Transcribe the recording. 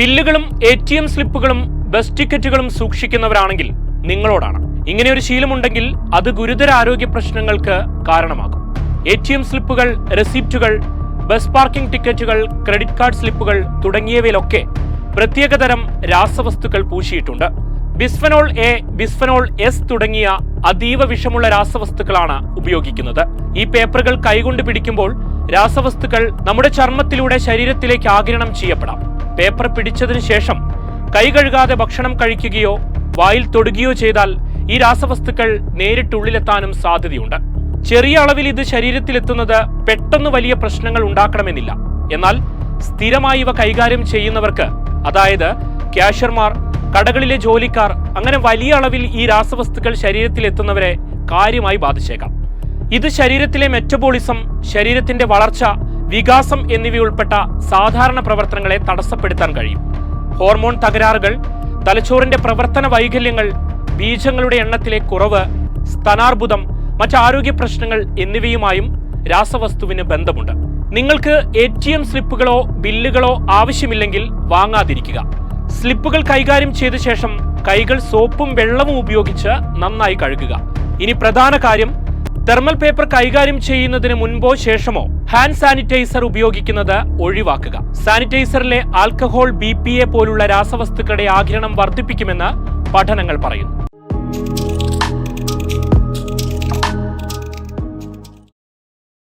ബില്ലുകളും A T M സ്ലിപ്പുകളും bus ടിക്കറ്റുകളും സൂക്ഷിക്കുന്നവരാണെങ്കിൽ നിങ്ങളോടാണ്. ഇങ്ങനെ ഒരു ശീലമുണ്ടെങ്കിൽ അത് ഗുരുതര ആരോഗ്യ പ്രശ്നങ്ങൾക്ക് കാരണമാകും. എ ടി എം സ്ലിപ്പുകൾ റെസിപ്റ്റുകൾ ബസ് പാർക്കിംഗ് ടിക്കറ്റുകൾ ക്രെഡിറ്റ് കാർഡ് സ്ലിപ്പുകൾ തുടങ്ങിയവയിലൊക്കെ പ്രത്യേകതരം രാസവസ്തുക്കൾ പൂശിയിട്ടുണ്ട്. ബിസ്ഫനോൾ എ ബിസ്ഫനോൾ എസ് തുടങ്ങിയ അതീവ വിഷമുള്ള രാസവസ്തുക്കളാണ് ഉപയോഗിക്കുന്നത്. ഈ പേപ്പറുകൾ കൈകൊണ്ട് പിടിക്കുമ്പോൾ രാസവസ്തുക്കൾ നമ്മുടെ ചർമ്മത്തിലൂടെ ശരീരത്തിലേക്ക് ആകിരണം ചെയ്യപ്പെടാം. പേപ്പർ പിടിച്ചതിന് ശേഷം കൈ കഴുകാതെ ഭക്ഷണം കഴിക്കുകയോ വായിൽ തൊടുകയോ ചെയ്താൽ ഈ രാസവസ്തുക്കൾ നേരിട്ടുള്ളിലെത്താനും സാധ്യതയുണ്ട്. ചെറിയ അളവിൽ ഇത് ശരീരത്തിലെത്തുന്നത് പെട്ടെന്ന് വലിയ പ്രശ്നങ്ങൾ ഉണ്ടാക്കണമെന്നില്ല. എന്നാൽ സ്ഥിരമായി ഇവ കൈകാര്യം ചെയ്യുന്നവർക്ക് അതായത് ക്യാഷർമാർ കടകളിലെ ജോലിക്കാർ അങ്ങനെ വലിയ അളവിൽ ഈ രാസവസ്തുക്കൾ ശരീരത്തിലെത്തുന്നവരെ കാര്യമായി ബാധിച്ചേക്കാം. ഇത് ശരീരത്തിലെ മെറ്റബോളിസം ശരീരത്തിന്റെ വളർച്ച വികാസം എന്നിവയുൾപ്പെട്ട സാധാരണ പ്രവർത്തനങ്ങളെ തടസ്സപ്പെടുത്താൻ കഴിയും. ഹോർമോൺ തകരാറുകൾ തലച്ചോറിന്റെ പ്രവർത്തന വൈകല്യങ്ങൾ ബീജങ്ങളുടെ എണ്ണത്തിലെ കുറവ് സ്തനാർബുദം മറ്റ് ആരോഗ്യ പ്രശ്നങ്ങൾ എന്നിവയുമായും രാസവസ്തുവിന് ബന്ധമുണ്ട്. നിങ്ങൾക്ക് എ ടി എം സ്ലിപ്പുകളോ ബില്ലുകളോ ആവശ്യമില്ലെങ്കിൽ വാങ്ങാതിരിക്കുക. സ്ലിപ്പുകൾ കൈകാര്യം ചെയ്ത ശേഷം കൈകൾ സോപ്പും വെള്ളവും ഉപയോഗിച്ച് നന്നായി കഴുകുക. ഇനി പ്രധാന കാര്യം തെർമൽ പേപ്പർ കൈകാര്യം ചെയ്യുന്നതിന് മുൻപോ ശേഷമോ ഹാൻഡ് സാനിറ്റൈസർ ഉപയോഗിക്കുന്നത് ഒഴിവാക്കുക. സാനിറ്റൈസറിലെ ആൽക്കഹോൾ ബി പോലുള്ള രാസവസ്തുക്കളുടെ ആഗിരണം വർദ്ധിപ്പിക്കുമെന്ന് പഠനങ്ങൾ പറയുന്നു.